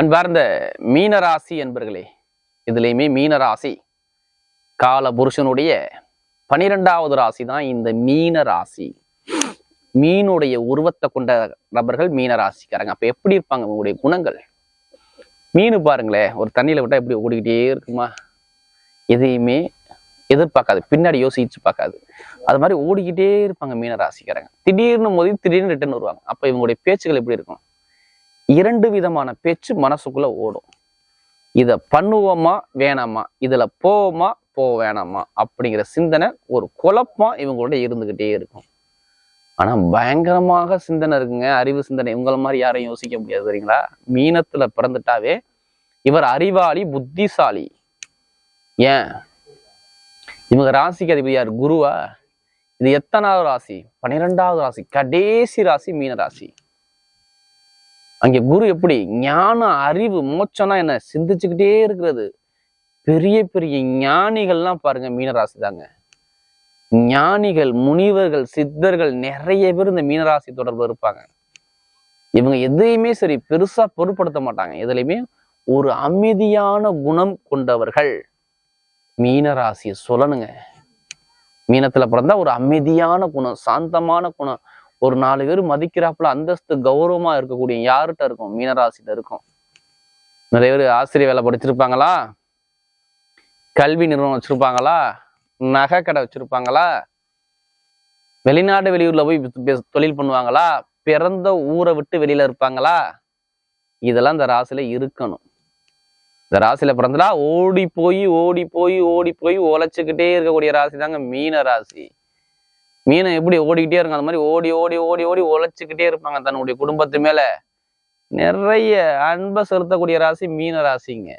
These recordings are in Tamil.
அன்பார்ந்த மீனராசி என்பர்களே இதுலேயுமே மீனராசி கால புருஷனுடைய பனிரெண்டாவது ராசி தான் இந்த மீன ராசி மீனுடைய உருவத்தை கொண்ட நபர்கள் மீன ராசிக்காரங்க அப்ப எப்படி இருப்பாங்க உங்களுடைய குணங்கள்? மீன் பாருங்களேன் ஒரு தண்ணியில விட்டா எப்படி ஓடிக்கிட்டே இருக்குமா? எதையுமே எதிர்பார்க்காது. பின்னாடி யோசிச்சு பார்க்காது. அது மாதிரி ஓடிக்கிட்டே இருப்பாங்க மீன ராசிக்காரங்க திடீர்னு மோதி திடீர்னு ரிட்டர்ன் வருவாங்க. அப்ப இவங்களுடைய பேச்சுகள் எப்படி இருக்கும்? இரண்டு விதமான பேச்சு மனசுக்குள்ள ஓடும். இதை பண்ணுவோமா வேணாமா? இதுல போவோமா போக வேணாமா? அப்படிங்கிற சிந்தனை ஒரு குழப்பம் இவங்களோட இருந்துகிட்டே இருக்கும். ஆனா பயங்கரமாக சிந்தனை இருக்குங்க. அறிவு சிந்தனை. இவங்கள மாதிரி யாரையும் யோசிக்க முடியாது சரிங்களா? மீனத்துல பிறந்துட்டாவே இவர் அறிவாளி புத்திசாலி. ஏன்? இவங்க ராசிக்கு அதிபதி யார்? குருவா? இது எத்தனாவது ராசி? பன்னிரெண்டாவது ராசி. கடைசி ராசி மீன ராசி. அங்கே குரு எப்படி ஞான அறிவு மோட்சம்னா என்ன? சிந்திச்சுக்கிட்டே இருக்கிறது. பெரிய பெரிய ஞானிகள்லாம் பாருங்க மீனராசி தாங்க ஞானிகள் முனிவர்கள் சித்தர்கள் நிறைய பேர் இந்த மீனராசி தொடர்பு இருப்பாங்க. இவங்க எதையுமே சரி பெருசா பொருட்படுத்த மாட்டாங்க. எதுலையுமே ஒரு அமைதியான குணம் கொண்டவர்கள். மீனராசியை சொல்லணுங்க. மீனத்துல பிறந்தா ஒரு அமைதியான குணம் சாந்தமான குணம். ஒரு நாலு பேர் மதிக்கிறாப்புல அந்தஸ்து கௌரவமா இருக்கக்கூடிய யார்கிட்ட இருக்கும்? மீனராசிட்ட இருக்கும். நிறைய பேர் ஆசிரியர் வேலை படிச்சிருப்பாங்களா? கல்வி நிறுவனம் வச்சிருப்பாங்களா? நகை கடை வச்சிருப்பாங்களா? வெளிநாடு வெளியூர்ல போய் தொழில் பண்ணுவாங்களா? பிறந்த ஊரை விட்டு வெளியில இருப்பாங்களா? இதெல்லாம் இந்த ராசியில இருக்கணும். இந்த ராசியில பிறந்தா ஓடி போய் ஓடி போய் ஓடி போய் உழைச்சிக்கிட்டே இருக்கக்கூடிய ராசி தாங்க மீன ராசி மீனை எப்படி ஓடிக்கிட்டே இருக்கும்? அந்த மாதிரி ஓடி ஓடி ஓடி ஓடி உழைச்சிக்கிட்டே இருப்பாங்க தன்னுடைய குடும்பத்து மேல. நிறைய அன்பை செலுத்தக்கூடிய ராசி மீன ராசிங்க.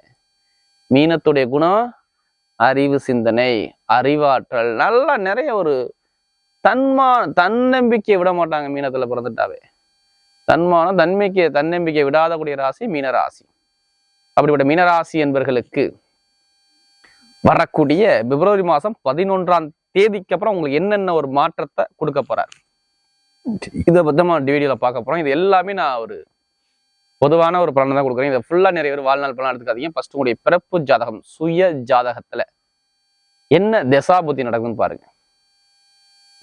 மீனத்துடைய குணம் அறிவு சிந்தனை அறிவாற்றல். நல்லா நிறைய ஒரு தன்மா தன்னம்பிக்கையை விட மாட்டாங்க மீனத்துல பிறந்துட்டாவே. தன்மானம் தன்மைக்கு தன்னம்பிக்கை விடாதக்கூடிய ராசி மீனராசி அப்படிப்பட்ட மீனராசி என்பர்களுக்கு வரக்கூடிய பிப்ரவரி மாசம் பதினொன்றாம் தேதிக்கு அப்புறம் உங்களுக்கு என்னென்ன ஒரு மாற்றத்தை கொடுக்க போறார்? இதை பத்தமா நம்ம வீடியோல பார்க்க போறோம். இது எல்லாமே நான் ஒரு பொதுவான ஒரு பலனை தான் கொடுக்குறேன். இதை ஃபுல்லா நிறைய பேர் வாழ்நாள் பலன் எடுத்துக்காதீங்க. ஃபர்ஸ்ட் உங்களுடைய பிறப்பு ஜாதகம் சுய ஜாதகத்துல என்ன தசாபுத்தி நடக்குதுன்னு பாருங்க.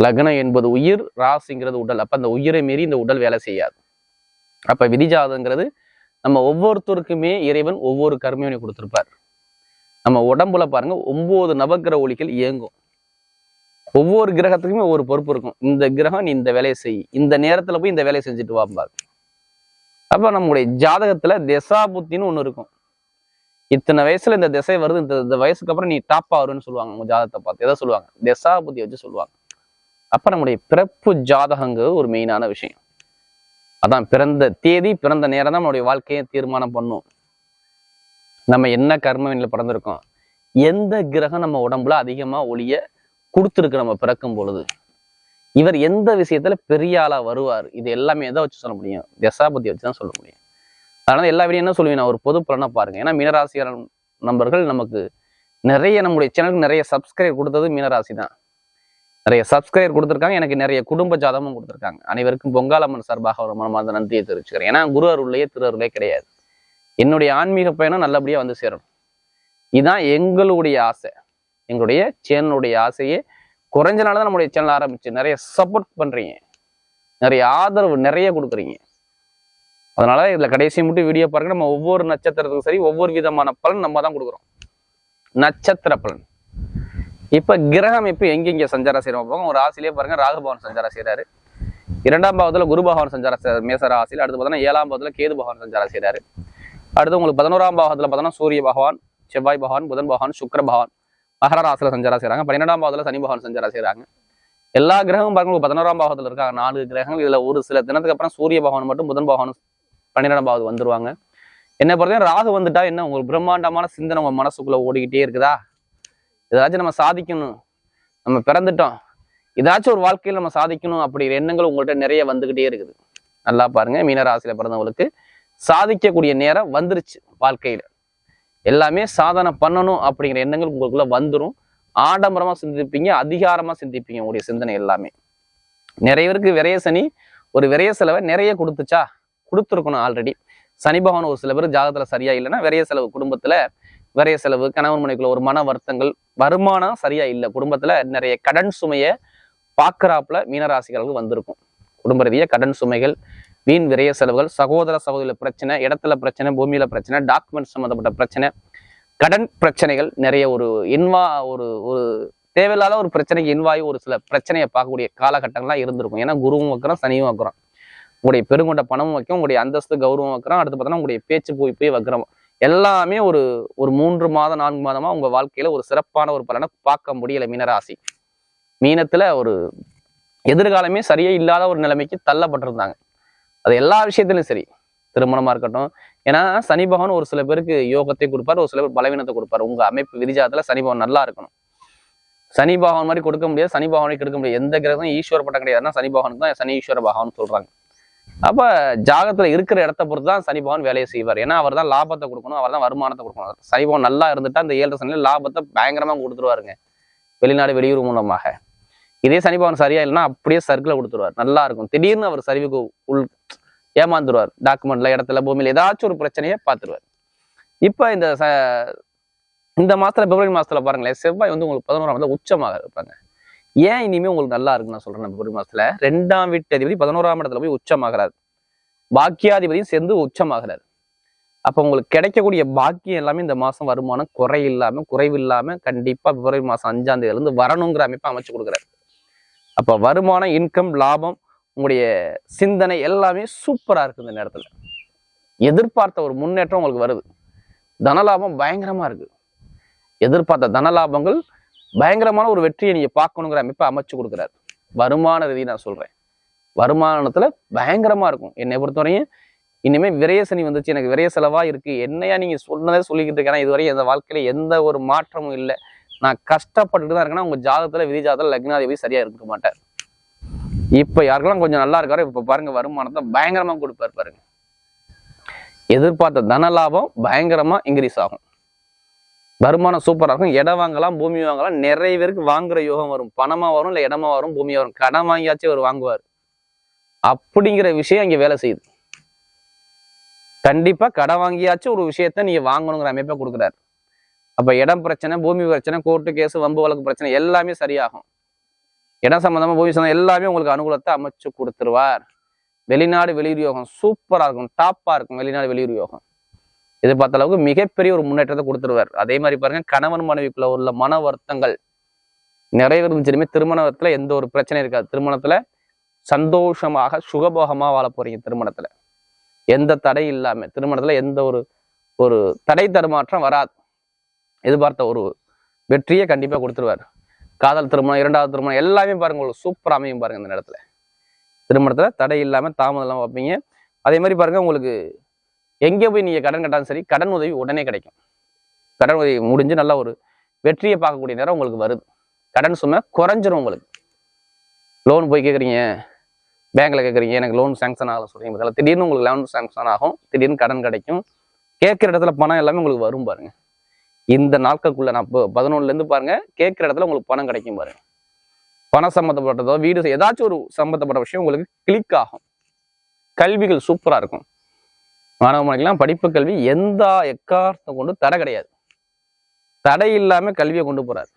லக்னம் என்பது உயிர் ராசிங்கிறது உடல். அப்ப அந்த உயிரை மீறி இந்த உடல் வேலை செய்யாது. அப்ப விதிஜாதகங்கிறது நம்ம ஒவ்வொருத்தருக்குமே இறைவன் ஒவ்வொரு கர்மையும் கொடுத்துருப்பார். நம்ம உடம்புல பாருங்க ஒன்பது நவக்கிர ஒளிகள் இயங்கும். ஒவ்வொரு கிரகத்துக்குமே ஒவ்வொரு பொறுப்பு இருக்கும். இந்த கிரகம் நீ இந்த வேலையை செய். இந்த நேரத்துல போய் இந்த வேலையை செஞ்சுட்டு வாம்பார் அப்ப நம்முடைய ஜாதகத்துல திசா புத்தின்னு ஒண்ணு இருக்கும். இத்தனை வயசுல இந்த திசை வருது இந்த இந்த வயசுக்கு அப்புறம் நீ டாப் ஆகுறன்னு சொல்லுவாங்க உங்க ஜாதகத்தை பார்த்து. எதை சொல்லுவாங்க? திசா புத்தி வச்சு சொல்லுவாங்க. அப்ப நம்முடைய பிறப்பு ஜாதகங்கிறது ஒரு மெயினான விஷயம். அதான் பிறந்த தேதி பிறந்த நேரம் தான் நம்மளுடைய வாழ்க்கையை தீர்மானம் பண்ணும். நம்ம என்ன கர்மவினில் பிறந்திருக்கோம்? எந்த கிரகம் நம்ம உடம்புல அதிகமா ஒளிய கொடுத்துருக்கு நம்ம பிறக்கும் பொழுது. இவர் எந்த விஷயத்துல பெரிய ஆளா வருவார்? இது எல்லாமே எதை வச்சு சொல்ல முடியும்? தசாபதி வச்சு தான் சொல்ல முடியும். அதனால எல்லா வீடியும் என்ன சொல்லுவேன் நான்? ஒரு பொது பலனை பாருங்க. ஏன்னா மீனராசியான நண்பர்கள் நமக்கு நிறைய நம்முடைய சேனலுக்கு நிறைய சப்ஸ்கிரைப் கொடுத்தது மீனராசி தான். நிறைய சப்ஸ்கிரைப் கொடுத்துருக்காங்க. எனக்கு நிறைய குடும்ப ஜாதகமும் கொடுத்துருக்காங்க. அனைவருக்கும் பொங்காலம்மன் சார்பாக ஒரு மனமார்ந்த நன்றியை தெரிவிச்சுக்கிறேன். ஏன்னா குரு அருள்லையே திரு அருளே கிடையாது. என்னுடைய ஆன்மீக பயணம் நல்லபடியாக வந்து சேரணும். இதுதான் எங்களுடைய ஆசை. எங்களுடைய சேனலுடைய ஆசையே குறைஞ்ச தான் நம்முடைய சேனல் ஆரம்பிச்சு நிறைய சப்போர்ட் பண்றீங்க. நிறைய ஆதரவு நிறைய கொடுக்குறீங்க. அதனால இதுல கடைசி மட்டும் வீடியோ பாருங்க. நம்ம ஒவ்வொரு நட்சத்திரத்துக்கும் சரி ஒவ்வொரு விதமான பலன் நம்ம தான் கொடுக்குறோம். நட்சத்திர பலன். இப்ப கிரகம் இப்போ எங்கெங்கே சஞ்சாரம் செய்கிறோம் போங்க ஒரு ஆசிலே பாருங்க ராகுபவன் சஞ்சாரம் செய்யறாரு இரண்டாம் பாவத்தில் குரு பகவான் சஞ்சாரம் மேசர மேச ராசியில். அடுத்து பார்த்தோன்னா ஏழாம் பாவத்தில் கேது பகவான் சஞ்சாரம் செய்கிறாரு அடுத்து உங்களுக்கு பதினோராம் பாவத்தில் பார்த்தோன்னா சூரிய பகவான் செவ்வாய் பகவான் புதன் பகவான் சுக்கர பகவான். மகர ராசியில் சஞ்சாரம் செய்கிறாங்க பன்னிரெண்டாம் பாவத்துல சனி பகவான் சஞ்சாரம் செய்கிறாங்க எல்லா கிரகமும் பாருங்க பதினோராம் பாவத்தில் இருக்காங்க. நாலு கிரகங்கள். இதில் ஒரு சில தினத்துக்கு அப்புறம் சூரிய பகவான் மட்டும் புதன் பகவானும் பன்னிரெண்டாம் பாவது வந்துருவாங்க. என்ன பொறுத்தவரை ராகு வந்துட்டா என்ன உங்களுக்கு பிரம்மாண்டமான சிந்தனை உங்கள் மனசுக்குள்ளே ஓடிக்கிட்டே இருக்குதா? ஏதாச்சும் நம்ம சாதிக்கணும். நம்ம பிறந்துட்டோம். ஏதாச்சும் ஒரு வாழ்க்கையில் நம்ம சாதிக்கணும் அப்படிங்கிற எண்ணங்கள் உங்கள்கிட்ட நிறைய வந்துக்கிட்டே இருக்குது. நல்லா பாருங்க. மீனராசியில் பிறந்தவங்களுக்கு சாதிக்கக்கூடிய நேரம் வந்துருச்சு வாழ்க்கையில். எல்லாமே சாதனை பண்ணணும் அப்படிங்கிற எண்ணங்கள் உங்களுக்குள்ள வந்துடும் ஆடம்பரமா சிந்திப்பீங்க அதிகாரமா சிந்திப்பீங்க உங்களுடைய சிந்தனை எல்லாமே. நிறைய பேருக்கு விரைய சனி ஒரு விரைய செலவை நிறைய கொடுத்துச்சா? கொடுத்துருக்கணும் ஆல்ரெடி சனி பகவான் ஒரு சில பேர் ஜாதகத்தில் சரியா இல்லைன்னா விரைய செலவு குடும்பத்துல விரைய செலவு கணவன் மனைக்குள்ள ஒரு மன வருத்தங்கள் வருமானம் சரியா இல்லை. குடும்பத்துல நிறைய கடன் சுமையை பார்க்குறாப்புல மீனராசிகளுக்கு வந்திருக்கும். குடும்ப ரீதியாக கடன் சுமைகள் வீண் விரைய செலவுகள் சகோதர சகோதர பிரச்சனை இடத்துல பிரச்சனை பூமியில பிரச்சனை டாக்குமெண்ட் சம்மந்தப்பட்ட பிரச்சனை கடன் பிரச்சனைகள் நிறைய ஒரு இன்வா ஒரு ஒரு தேவையில்லாத ஒரு பிரச்சனைக்கு இன்வாயி ஒரு சில பிரச்சனையை பார்க்கக்கூடிய காலகட்டங்கள்லாம் இருந்திருக்கும். ஏன்னா குருவும் வைக்கிறோம் சனியும் வைக்கிறோம் உங்களுடைய பெருங்கொண்ட பணமும் வைக்கும் உங்களுடைய அந்தஸ்து கௌரவம் வைக்கிறோம். அடுத்து பார்த்தோன்னா உங்களுடைய பேச்சு போய் போய் வைக்கிறோம் எல்லாமே ஒரு ஒரு மூன்று மாதம் நான்கு மாதமா உங்க வாழ்க்கையில ஒரு சிறப்பான ஒரு பலனை பார்க்க முடியல மீனராசி. மீனத்துல ஒரு எதிர்காலமே சரியே இல்லாத ஒரு நிலைமைக்கு தள்ளப்பட்டிருந்தாங்க. அது எல்லா விஷயத்திலும் சரி. திருமணமா இருக்கட்டும். ஏன்னா சனி பகவான் ஒரு சில பேருக்கு யோகத்தை கொடுப்பார் ஒரு சில பேர் பலவீனத்தை கொடுப்பார். உங்க அமைப்பு விரிஜாதத்தில் சனி பகவான் நல்லா இருக்கணும். சனி பகவான் மாதிரி கொடுக்க முடியாது சனி பகவானை கொடுக்க முடியாது. எந்த கிரகம் ஈஸ்வர பட்டம் கிடையாதுன்னா சனி பகவானுக்கு தான் சனி ஈஸ்வர பகவான் சொல்றாங்க. அப்ப ஜாகத்துல இருக்கிற இடத்த பொறுத்து தான் சனி பகவான் வேலையை செய்வார். ஏன்னா அவர் தான் லாபத்தை கொடுக்கணும் அவர் தான் வருமானத்தை கொடுக்கணும். சனி பகவான் நல்லா இருந்துட்டா அந்த ஏழு சனியில லாபத்தை பயங்கரமா கொடுத்துருவாருங்க. வெளிநாடு வெளியூர் மூலமாக. இதே சனி பவன் சரியா இல்லைன்னா அப்படியே சர்க்கிளை கொடுத்துருவார். நல்லா இருக்கும். திடீர்னு அவர் சரிவுக்கு உள் ஏமாந்துருவார். டாக்குமெண்ட்ல இடத்துல பூமியில ஏதாச்சும் ஒரு பிரச்சனையை பார்த்துருவார். இப்ப இந்த ச- இந்த மாசத்துல பிப்ரவரி மாசத்துல பாருங்களேன் செவ்வாய் வந்து உங்களுக்கு பதினோராம் இடத்துல உச்சமாக இருப்பாங்க. ஏன் இனிமே உங்களுக்கு நல்லா இருக்குன்னு நான் சொல்றேன் பிப்ரவரி மாசத்துல? ரெண்டாம் வீட்டு அதிபதி பதினோராம் இடத்துல போய் உச்சமாகிறார். பாக்கியாதிபதியும் சேர்ந்து உச்சமாகிறார். அப்போ உங்களுக்கு கிடைக்கக்கூடிய பாக்கியம் எல்லாமே இந்த மாசம் வருமானம் குறை இல்லாமல் குறைவு இல்லாமல் கண்டிப்பா பிப்ரவரி மாதம் அஞ்சாம் தேதியிலேருந்து வரணுங்கிற அமைப்பை அமைச்சு கொடுக்குறாரு. அப்போ வருமானம் இன்கம் லாபம் உங்களுடைய சிந்தனை எல்லாமே சூப்பராக இருக்குது இந்த நேரத்தில். எதிர்பார்த்த ஒரு முன்னேற்றம் உங்களுக்கு வருது. தனலாபம் பயங்கரமாக இருக்குது. எதிர்பார்த்த தனலாபங்கள் பயங்கரமான ஒரு வெற்றியை நீங்கள் பார்க்கணுங்கிற அமைப்பை அமைச்சு கொடுக்குறாரு. வருமான ரீதி நான் சொல்கிறேன் வருமானத்தில் பயங்கரமாக இருக்கும். என்னை பொறுத்தவரையும் இனிமேல் விரயசனி வந்துச்சு. எனக்கு விரைய செலவாக இருக்குது என்னையா நீங்கள் சொன்னதே சொல்லிக்கிட்டு இருக்கேன் இதுவரை இந்த வாழ்க்கையில் எந்த ஒரு மாற்றமும் இல்லை. நான் கஷ்டப்பட்டுட்டு தான் இருக்கேன்னா உங்க ஜாதகத்தில் விதி ஜாதகத்துல லக்னாதிபதி சரியா இருக்க மாட்டார். இப்ப யாருக்கெல்லாம் கொஞ்சம் நல்லா இருக்காரோ இப்ப பாருங்க வருமானத்தை பயங்கரமா கொடுப்பாரு பாருங்க. எதிர்பார்த்த தன லாபம் பயங்கரமா இன்க்ரீஸ் ஆகும். வருமானம் சூப்பரா இருக்கும். இடம் வாங்கலாம் பூமி வாங்கலாம். நிறைய பேருக்கு வாங்குற யோகம் வரும். பணமா வரும் இல்ல இடமா வரும் பூமியா வரும். கடன் வாங்கியாச்சும் அவர் வாங்குவார். அப்படிங்கிற விஷயம் இங்க வேலை செய்யுது. கண்டிப்பா கடன் வாங்கியாச்சும் ஒரு விஷயத்த நீங்க வாங்கணுங்கிற அமைப்பை கொடுக்குறாரு. அப்ப இடம் பிரச்சனை பூமி பிரச்சனை கோர்ட்டு கேஸ் வம்பு வழக்கு பிரச்சனை எல்லாமே சரியாகும். இடம் சம்பந்தமா பூமி சம்மந்தம் எல்லாமே உங்களுக்கு அனுகூலத்தை அமைச்சு கொடுத்துருவார். வெளிநாடு வெளியூர் யோகம் சூப்பரா இருக்கும் டாப்பா இருக்கும் வெளிநாடு வெளியூர் யோகம். எதிர்பார்த்த அளவுக்கு மிகப்பெரிய ஒரு முன்னேற்றத்தை கொடுத்துருவார். அதே மாதிரி பாருங்க கணவன் மனைவிக்குள்ள உள்ள மன வருத்தங்கள் நிறைவேறும் இருந்துச்சுமே திருமணத்துல எந்த ஒரு பிரச்சனையும் இருக்காது. திருமணத்துல சந்தோஷமாக சுகபோகமா வாழ போறீங்க திருமணத்துல. எந்த தடை இல்லாம திருமணத்துல எந்த ஒரு ஒரு தடை தடுமாற்றம் வராது. எதிர்பார்த்த ஒரு வெற்றியை கண்டிப்பாக கொடுத்துருவார். காதல் திருமணம் இரண்டாவது திருமணம் எல்லாமே பாருங்க உங்களுக்கு சூப்பர் அமையும் பாருங்க இந்த நேரத்தில். திருமணத்தில் தடை இல்லாமல் தாமதம் இல்லாமல் பார்ப்பீங்க. அதே மாதிரி பாருங்க உங்களுக்கு எங்கே போய் நீங்கள் கடன் கட்டாலும் சரி கடன் உதவி உடனே கிடைக்கும். கடன் உதவி முடிஞ்சு நல்ல ஒரு வெற்றியை பார்க்கக்கூடிய நேரம் உங்களுக்கு வருது. கடன் சுமை குறைஞ்சிரும் உங்களுக்கு. லோன் போய் கேட்குறீங்க பேங்க்ல கேட்குறீங்க எனக்கு லோன் சேங்ஷன் ஆகல சொல்றீங்க பதிலா திடீர்னு உங்களுக்கு லோன் சேங்ஷன் ஆகும் திடீர்னு கடன் கிடைக்கும். கேட்குற இடத்துல பணம் எல்லாமே உங்களுக்கு வரும் பாருங்கள் இந்த நாட்களுக்குள்ள நான் பதினொன்னுலேருந்து பதினொன்னுல பாருங்க கேட்குற இடத்துல உங்களுக்கு பணம் கிடைக்கும் பாருங்க. பணம் சம்மந்தப்பட்டதோ வீடு ஏதாச்சும் ஒரு சம்மந்தப்பட்ட விஷயம் உங்களுக்கு கிளிக் ஆகும். கல்விகள் சூப்பரா இருக்கும். மாணவ மாணவிக்கெல்லாம் படிப்பு கல்வி எந்த எக்காரத்தை கொண்டு தடை கிடையாது. தடை இல்லாமல் கல்வியை கொண்டு போறாரு.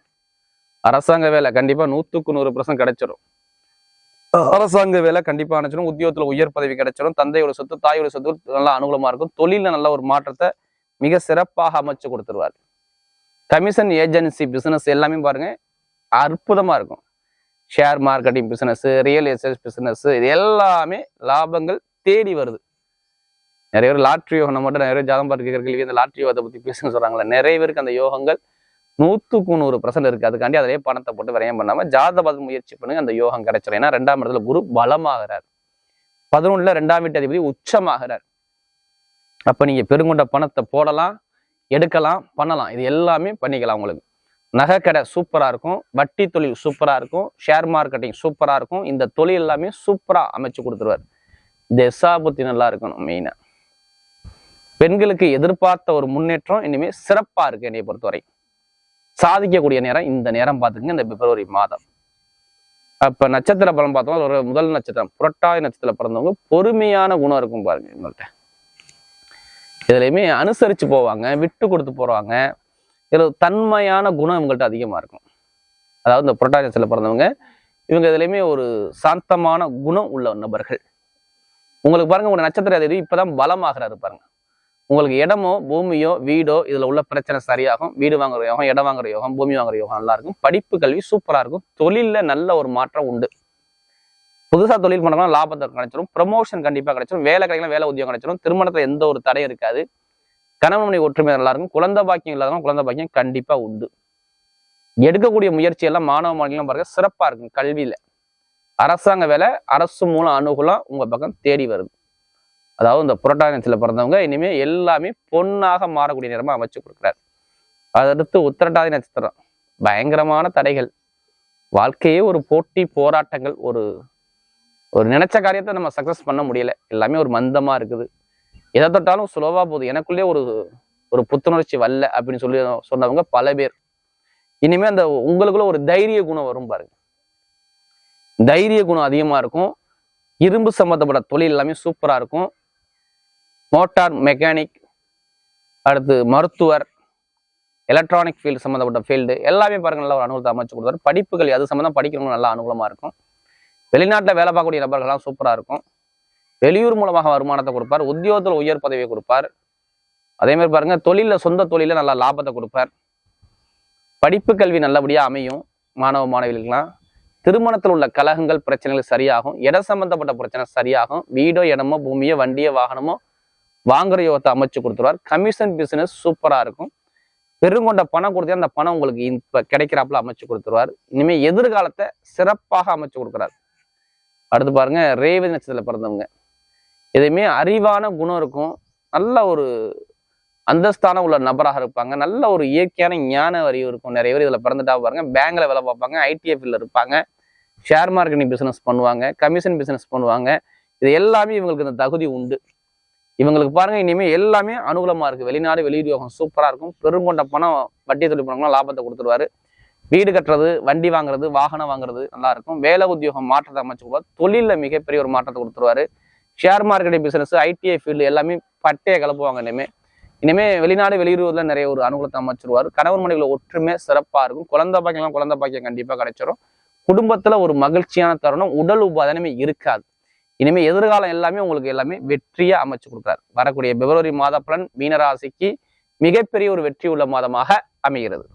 அரசாங்க வேலை கண்டிப்பா நூற்றுக்கு நூறு பர்சன்ட் கிடைச்சிரும். அரசாங்க வேலை கண்டிப்பாக அனுப்பிச்சிடும் உத்தியோகத்துல உயர் பதவி கிடைச்சிடும் தந்தையோட சொத்து தாயோட சொத்து நல்லா அனுகூலமாக இருக்கும். தொழிலில் நல்ல ஒரு மாற்றத்தை மிக சிறப்பாக அமைச்சு கொடுத்துருவார். கமிஷன் ஏஜென்சி பிஸ்னஸ் எல்லாமே பாருங்க அற்புதமா இருக்கும். Share marketing business real estate business இது எல்லாமே லாபங்கள் தேடி வருது. நிறைய பேர் லாட்ரி யோகம் நம்ம மட்டும் நிறைய ஜாதம் ஜாதகம் கேள்வி இந்த லாட்ரி யோகத்தை பற்றி பேசுன்னு சொல்கிறாங்களே நிறைய பேருக்கு அந்த யோகங்கள் நூற்றுக்கு நூறு பர்சன்ட் இருக்குது அதுக்காண்டி அதிலே பணத்தை போட்டு விரயம் பண்ணாமல் ஜாத பதம் முயற்சி பண்ணுங்க அந்த யோகம் கிடைச்சிடும் ஏன்னா ரெண்டாம் இடத்துல குரு பலமாகிறார். பதினொன்றில் ரெண்டாம் வீட்டு அதிபதி உச்சமாகிறார். அப்போ நீங்கள் பெருங்கொண்ட பணத்தை போடலாம். எடுக்கலாம் பண்ணலாம். இது எல்லாமே பண்ணிக்கலாம் உங்களுக்கு. நகைக்கடை சூப்பரா இருக்கும். வட்டி தொழில் சூப்பரா இருக்கும். ஷேர் மார்க்கெட்டிங் சூப்பரா இருக்கும். இந்த தொழில் எல்லாமே சூப்பரா அமைச்சு கொடுத்துருவார். திசா புத்தி நல்லா இருக்கணும் மெயினா பெண்களுக்கு எதிர்பார்த்த ஒரு முன்னேற்றம் இனிமே சிறப்பா இருக்கு என்னை பொறுத்தவரை. சாதிக்கக்கூடிய நேரம் இந்த நேரம் பார்த்துங்க இந்த பிப்ரவரி மாதம். அப்ப நட்சத்திர பலம் பார்த்தோம் ஒரு முதல் நட்சத்திரம் புரட்டாதி நட்சத்திரம் பிறந்தவங்க பொறுமையான குணம் இருக்கும் பாருங்க இவங்கள்ட்ட இதுலையுமே அனுசரிச்சு போவாங்க விட்டு கொடுத்து போறாங்க. இதில் தன்மையான குணம் இவங்கள்ட்ட அதிகமா இருக்கும். அதாவது இந்த புரட்டாசியத்தில் பிறந்தவங்க இவங்க இதுலையுமே ஒரு சாந்தமான குணம் உள்ள நபர்கள். உங்களுக்கு பாருங்க உங்க நட்சத்திர அதிபதி இப்பதான் பலமாகிறாரு பாருங்க. உங்களுக்கு இடமோ பூமியோ வீடோ இதுல உள்ள பிரச்சனை சரியாகும். வீடு வாங்குற யோகம் இடம் வாங்குற யோகம் பூமி வாங்குற யோகம் நல்லா இருக்கும். படிப்பு கல்வி சூப்பரா இருக்கும். தொழில்ல நல்ல ஒரு மாற்றம் உண்டு. புதுசா தொழில் பண்ணலாம் லாபத்தை கிடைச்சிடும் ப்ரமோஷன் கண்டிப்பாக கிடைச்சிடும் வேலை கிடைக்கலாம் வேலை உத்தியோகம் கிடைச்சிடும் திருமணத்துல எந்த ஒரு தடையும் இருக்காது. கணவன் மனைவி ஒற்றுமை நல்லா இருக்கும். குழந்தை பாக்கியம் இல்லாதவங்க குழந்தை பாக்கியம் கண்டிப்பா உண்டு. எடுக்கக்கூடிய முயற்சி எல்லாம் மாணவ மாணவிகளும் பாருங்க சிறப்பா இருக்கும் கல்வியில. அரசாங்க வேலை அரசு மூலம் அனுகூலம் உங்க பக்கம் தேடி வருது. அதாவது இந்த புரட்டானத்தில் பிறந்தவங்க இனிமே எல்லாமே பொன்னாக மாறக்கூடிய நேரமா அமைச்சு கொடுக்குறாரு. அதடுத்து உத்திரட்டாதி நட்சத்திரம். பயங்கரமான தடைகள். வாழ்க்கையே ஒரு போட்டி போராட்டங்கள் ஒரு ஒரு நினைச்ச காரியத்தை நம்ம சக்ஸஸ் பண்ண முடியல. எல்லாமே ஒரு மந்தமா இருக்குது. எதை தொட்டாலும் சுலபா போகுது. எனக்குள்ளே ஒரு ஒரு புத்துணர்ச்சி வரல அப்படின்னு சொல்லி சொன்னவங்க பல பேர். இனிமே அந்த உங்களுக்குள்ள ஒரு தைரிய குணம் வரும் பாருங்க. தைரிய குணம் அதிகமா இருக்கும். இரும்பு சம்பந்தப்பட்ட தொழில் எல்லாமே சூப்பரா இருக்கும். மோட்டார் மெக்கானிக் அடுத்து மருத்துவர் எலக்ட்ரானிக் ஃபீல்டு சம்மந்தப்பட்ட ஃபீல்டு எல்லாமே பாருங்க நல்ல ஒரு அனுகூலத்தை அமைச்சு கொடுத்தாரு படிப்புகள் அது சம்மந்தம் படிக்கிறவங்க நல்லா அனுகூலமா இருக்கும். வெளிநாட்டில் வேலை பார்க்கக்கூடிய நபர்கள்லாம் சூப்பராக இருக்கும். வெளியூர் மூலமாக வருமானத்தை கொடுப்பார். உத்தியோகத்தில் உயர் பதவியை கொடுப்பார். அதே மாதிரி பாருங்க தொழிலில் சொந்த தொழில நல்லா லாபத்தை கொடுப்பார். படிப்பு கல்வி நல்லபடியாக அமையும் மாணவ மாணவிகளுக்கெல்லாம். திருமணத்தில் உள்ள கலகங்கள் பிரச்சனைகள் சரியாகும். இட சம்பந்தப்பட்ட பிரச்சனை சரியாகும். வீடோ இடமோ பூமியோ வண்டியோ வாகனமோ வாங்குற யோகத்தை அமைச்சு கொடுத்துருவார். கமிஷன் பிஸ்னஸ் சூப்பராக இருக்கும். பெருங்கொண்ட பணம் கொடுத்தா அந்த பணம் உங்களுக்கு இப்போ கிடைக்கிறாப்புல அமைச்சு கொடுத்துருவார். இனிமேல் எதிர்காலத்தை சிறப்பாக அமைச்சு கொடுக்குறாரு. அடுத்து பாருங்கள் ரேவதி நட்சத்திரத்தில் பிறந்தவங்க. எதையுமே அறிவான குணம் இருக்கும். நல்ல ஒரு அந்தஸ்தான உள்ள நபராக இருப்பாங்க. நல்ல ஒரு இயற்கையான ஞான வரி இருக்கும். நிறைய பேர் இதில் பிறந்துட்டா பாருங்க பேங்க்ல வேலை பார்ப்பாங்க ஐடிஎஃப்ல இருப்பாங்க. ஷேர் மார்க்கெட்டிங் பிஸ்னஸ் பண்ணுவாங்க கமிஷன் பிஸ்னஸ் பண்ணுவாங்க. இது எல்லாமே இவங்களுக்கு இந்த தகுதி உண்டு. இவங்களுக்கு பாருங்க இனிமேல் எல்லாமே அனுகூலமாக இருக்குது வெளிநாடு வெளியூர் சூப்பராக இருக்கும். பெருங்கொண்ட பணம் வட்டி தொழில் பண்ணவங்க லாபத்தை கொடுத்துருவாரு. வீடு கட்டுறது வண்டி வாங்குறது வாகனம் வாங்குறது நல்லா இருக்கும் வேலை உத்தியோகம் மாற்றத்தை அமைச்சு கொடுப்பார் தொழிலில் மிகப்பெரிய ஒரு மாற்றத்தை கொடுத்துருவாரு. Share marketing business ITI field எல்லாமே பட்டையை கலப்புவாங்க இனிமே. இனிமே வெளிநாடு வெளியூரில் நிறைய ஒரு அனுகூலத்தை அமைச்சிருவார். கணவன் மனைவில ஒற்றுமை சிறப்பாக இருக்கும். குழந்தை பாக்கியம் குழந்தை பாக்கியம் கண்டிப்பாக கிடைச்சிரும். குடும்பத்தில் ஒரு மகிழ்ச்சியான தருணம் உடல் உபாதனமே இருக்காது. இனிமேல் எதிர்காலம் எல்லாமே உங்களுக்கு எல்லாமே வெற்றியாக அமைச்சு கொடுக்குறாரு. வரக்கூடிய பிப்ரவரி மாத பலன் மீனராசிக்கு மிகப்பெரிய ஒரு வெற்றி உள்ள மாதமாக அமைகிறது.